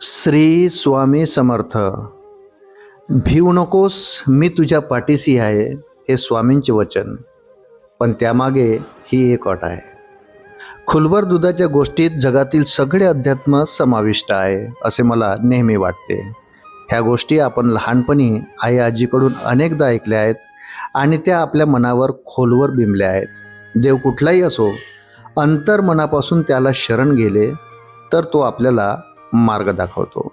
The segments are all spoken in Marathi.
श्री स्वामी समर्थ. भिवू नकोस मी तुझ्या पाठीशी आहे हे स्वामींचे वचन. पण त्यामागे ही एक अट आहे. खुलवर दुधाच्या गोष्टीत जगातील सगळे अध्यात्म समाविष्ट आहे असे मला नेहमी वाटते. ह्या गोष्टी आपण लहानपणी आई आजीकडून अनेकदा ऐकल्या आहेत आणि त्या आपल्या मनावर खोलवर बिंबल्या आहेत. देव कुठलाही असो अंतर मनापासून त्याला शरण गेले तर तो आपल्याला मार्ग दाखवतो.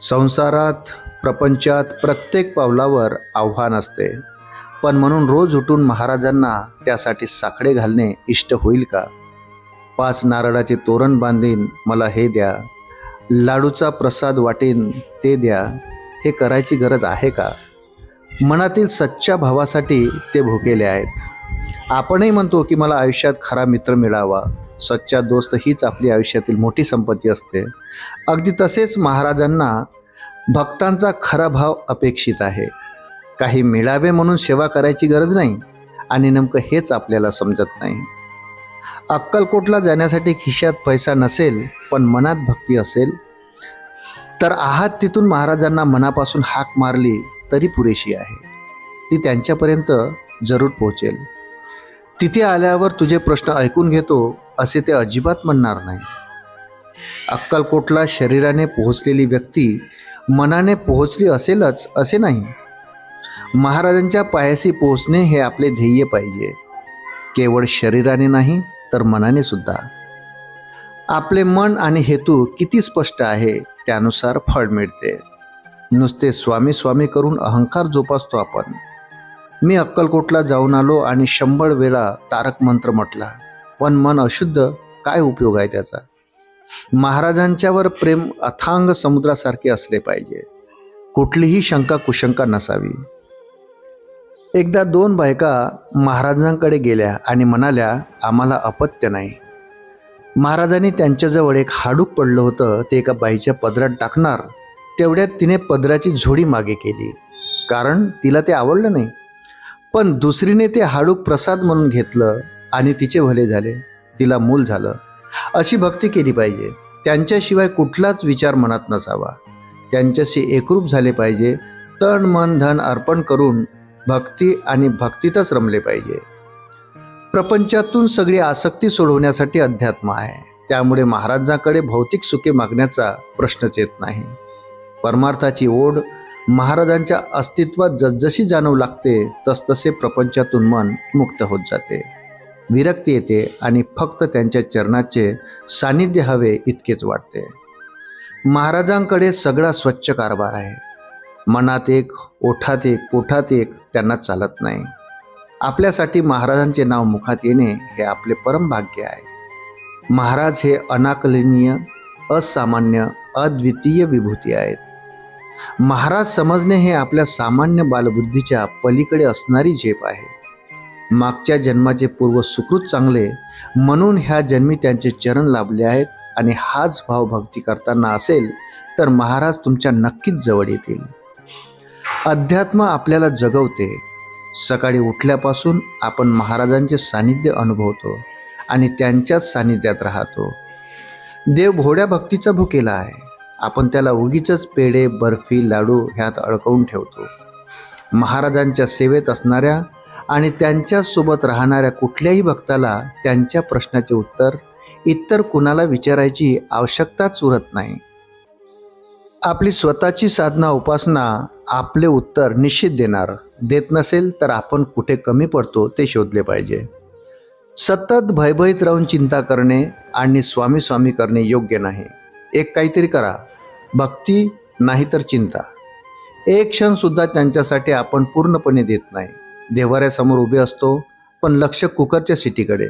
संसारात प्रपंचात प्रत्येक पावलावर आव्हान असते. पण म्हणून रोज उठून महाराजांना त्यासाठी साखळे घालणे इष्ट होईल का? पाच नारळाचे तोरण बांधीन मला हे द्या. लाडूचा प्रसाद वाटेन ते द्या. हे करायची गरज आहे का? मनातील सच्च्या भावासाठी ते भोकेले आहेत. आपणही म्हणतो की मला आयुष्यात खरा मित्र मिळावा. सच्चा दोस्त हीच आपली आयुष्यातील मोठी संपत्ती असते. अगदी तसेच महाराजांना भक्तांचा खरा भाव अपेक्षित आहे. काही मिळावे म्हणून सेवा करायची गरज नाही आणि नेमकं हेच आपल्याला समजत नाही. अक्कलकोटला जाण्यासाठी खिशात पैसा नसेल पण मनात भक्ती असेल तर आहात तिथून महाराजांना मनापासून हाक मारली तरी पुरेशी आहे. ती त्यांच्यापर्यंत जरूर पोहोचेल. तिथे आल्यावर तुझे प्रश्न ऐकून घेतो असे ते अजिबात म्हणणार नाही. अक्कलकोटला शरीराने पोहोचलेली व्यक्ती मनाने पोहोचली असेलच असे नाही. महाराजांच्या पायाशी पोहोचणे हे आपले ध्येय पाहिजे. केवळ शरीराने नाही तर मनाने सुद्धा. आपले मन आणि हेतू किती स्पष्ट आहे त्यानुसार फळ मिळते. नुसते स्वामी स्वामी करून अहंकार जोपासतो आपण. मी अक्कलकोटला जाऊन आलो आणि शंभर वेळा तारक मंत्र म्हटला. पण मन अशुद्ध काय उपयोग आहे त्याचा? महाराजांच्यावर प्रेम अथांग समुद्रासारखे असले पाहिजे. कुठलीही शंका कुशंका नसावी. एकदा दोन बायका महाराजांकडे गेल्या आणि म्हणाल्या आम्हाला अपत्य नाही. महाराजांनी त्यांच्याजवळ एक हाडूक पडलं होतं. ते एका बाईच्या पदरात टाकणार तेवढ्यात तिने पदराची झोडी मागे केली. कारण तिला ते आवडलं नाही. पण दुसरीने ते हाडूक प्रसाद म्हणून घेतलं. आणि तिचे भले झाले तिला मूल झालं. अशी भक्ती केली पाहिजे. त्यांच्याशिवाय कुठलाच विचार मनात नसावा. त्यांच्याशी एकरूप झाले पाहिजे. तण मन धन अर्पण करून भक्ती आणि भक्तीतच रमले पाहिजे. प्रपंचातून सगळी आसक्ती सोडवण्यासाठी अध्यात्म आहे. त्यामुळे महाराजांकडे भौतिक सुखे मागण्याचा प्रश्नच येत नाही. परमार्थाची ओढ महाराजांच्या अस्तित्वात जसजशी जाणवू लागते तसतसे प्रपंचातून मन मुक्त होत जाते. विरक्ती येते आणि फक्त त्यांच्या चरणाचे सानिध्य हवे इतकेच वाटते. महाराजांकडे सगळा स्वच्छ कारभार आहे. मनात एक ओठात एक पोठात एक त्यांना चालत नाही. आपल्यासाठी महाराजांचे नाव मुखात येणे हे आपले परमभाग्य आहे. महाराज हे अनाकलनीय असामान्य अद्वितीय विभूती आहेत. महाराज समजणे हे आपल्या सामान्य बालबुद्धीच्या पलीकडे असणारी झेप आहे. मागच्या जन्माचे पूर्व सुकृत चांगले म्हणून ह्या जन्मी त्यांचे चरण लाभले आहेत आणि हाच भाव भक्ती करताना असेल तर महाराज तुमच्या नक्कीच जवळ येतील. अध्यात्म आपल्याला जगवते. सकाळी उठल्यापासून आपण महाराजांचे सानिध्य अनुभवतो आणि त्यांच्याच सानिध्यात राहतो. देव भोड्या भक्तीचा भुकेला आहे. आपण त्याला उगीच पेढे बर्फी लाडू ह्यात अडकवून ठेवतो. महाराजांच्या सेवेत असणाऱ्या आणि त्यांच्यासोबत राहणाऱ्या कुठल्याही भक्ताला त्यांच्या प्रश्नाचे उत्तर इतर कुणाला विचारायची आवश्यकताच उरत नाही. आपली स्वतःची साधना उपासना आपले उत्तर निश्चित देणार. देत नसेल तर आपण कुठे कमी पडतो ते शोधले पाहिजे. सतत भयभीत राहून चिंता करणे आणि स्वामी स्वामी करणे योग्य नाही. एक काहीतरी करा. भक्ती नाही तर चिंता. एक क्षणसुद्धा त्यांच्यासाठी आपण पूर्णपणे देत नाही. देवाऱ्यासमोर उभे असतो पण लक्ष कुकरच्या सिटीकडे.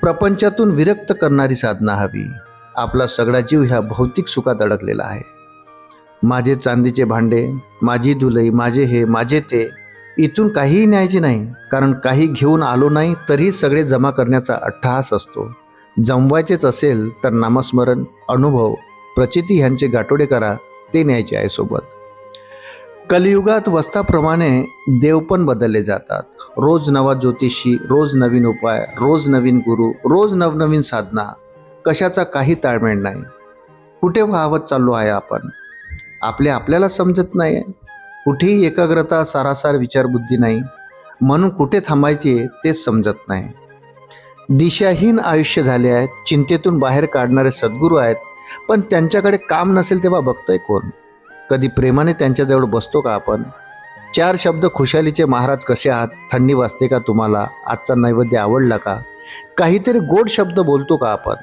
प्रपंचातून विरक्त करणारी साधना हवी. आपला सगळा जीव ह्या भौतिक सुखात अडकलेला आहे. माझे चांदीचे भांडे माझी दुलई माझे हे माझे ते इथून काहीही न्यायचे नाही कारण काही घेऊन आलो नाही तरी सगळे जमा करण्याचा अट्टहास असतो. जमवायचेच असेल तर नामस्मरण अनुभव प्रचिती ह्यांचे गाठोडे करा ते न्यायचे आहे सोबत. कलियुगात वस्ताप्रमाणे देव पण बदलले जातात. रोज नवा ज्योतिषी रोज नवीन उपाय रोज नवीन गुरु रोज नवनवीन साधना. कशाचा काही ताळमेळ नाही. कुठे वाहवत चाललो आहे आपण? आपले आपल्याला समजत नाही. कुठेही एकाग्रता सारासार विचारबुद्धी नाही. म्हणून कुठे थांबायचे तेच समजत नाही. दिशाहीन आयुष्य झाले आहेत. चिंतेतून बाहेर काढणारे सद्गुरू आहेत. पण त्यांच्याकडे काम नसेल तेव्हा बघतोय कोण? कधी प्रेमाने त्यांच्याजवळ बसतो का आपण? चार शब्द खुशालीचे महाराज कसे आहात? थंडी वाजते का तुम्हाला? आजचा नैवेद्य आवडला का? काहीतरी गोड शब्द बोलतो का आपण?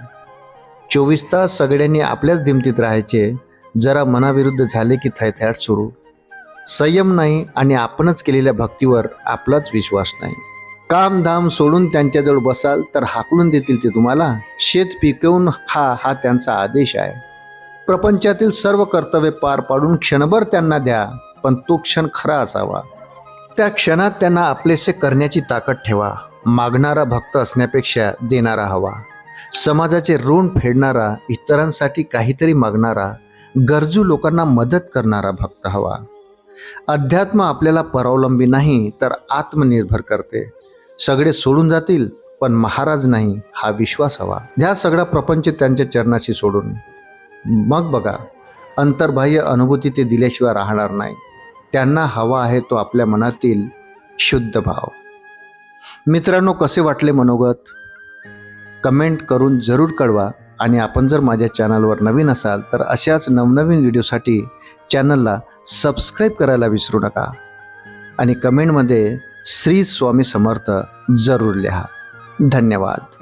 चोवीस तास सगळ्यांनी आपल्याच दिमतीत राहायचे. जरा मनाविरुद्ध झाले की थैथ्याट सुरू. संयम नाही आणि आपणच केलेल्या भक्तीवर आपलाच विश्वास नाही. कामधाम सोडून त्यांच्याजवळ बसाल तर हाकलून देतील ते तुम्हाला. शेत पिकवून खा हा त्यांचा आदेश आहे. प्रपंचातील सर्व कर्तव्य पार पाडून क्षणभर त्यांना द्या पण तो क्षण खरा असावा. त्या क्षणात त्यांना आपलेसे करण्याची ताकद ठेवा. मागणारा भक्त असण्यापेक्षा देणारा हवा. समाजाचे ऋण फेडणारा इतरांसाठी काहीतरी मागणारा गरजू लोकांना मदत करणारा भक्त हवा. अध्यात्म आपल्याला परावलंबी नाही तर आत्मनिर्भर करते. सगळे सोडून जातील पण महाराज नाही हा विश्वास हवा. ह्या सगळा प्रपंच त्यांच्या चरणाशी सोडून. मग बघा अंतर्बाह्य अनुभूती ते दिल्याशिवाय राहणार नाही. त्यांना हवा आहे तो आपल्या मनातील शुद्ध भाव. मित्रांनो कसे वाटले मनोगत? कमेंट करून जरूर कळवा आणि आपण जर माझ्या चॅनलवर नवीन असाल तर अशाच नवनवीन व्हिडिओसाठी चॅनलला सबस्क्राईब करायला विसरू नका. आणि कमेंटमध्ये श्री स्वामी समर्थ जरूर लिहा. धन्यवाद.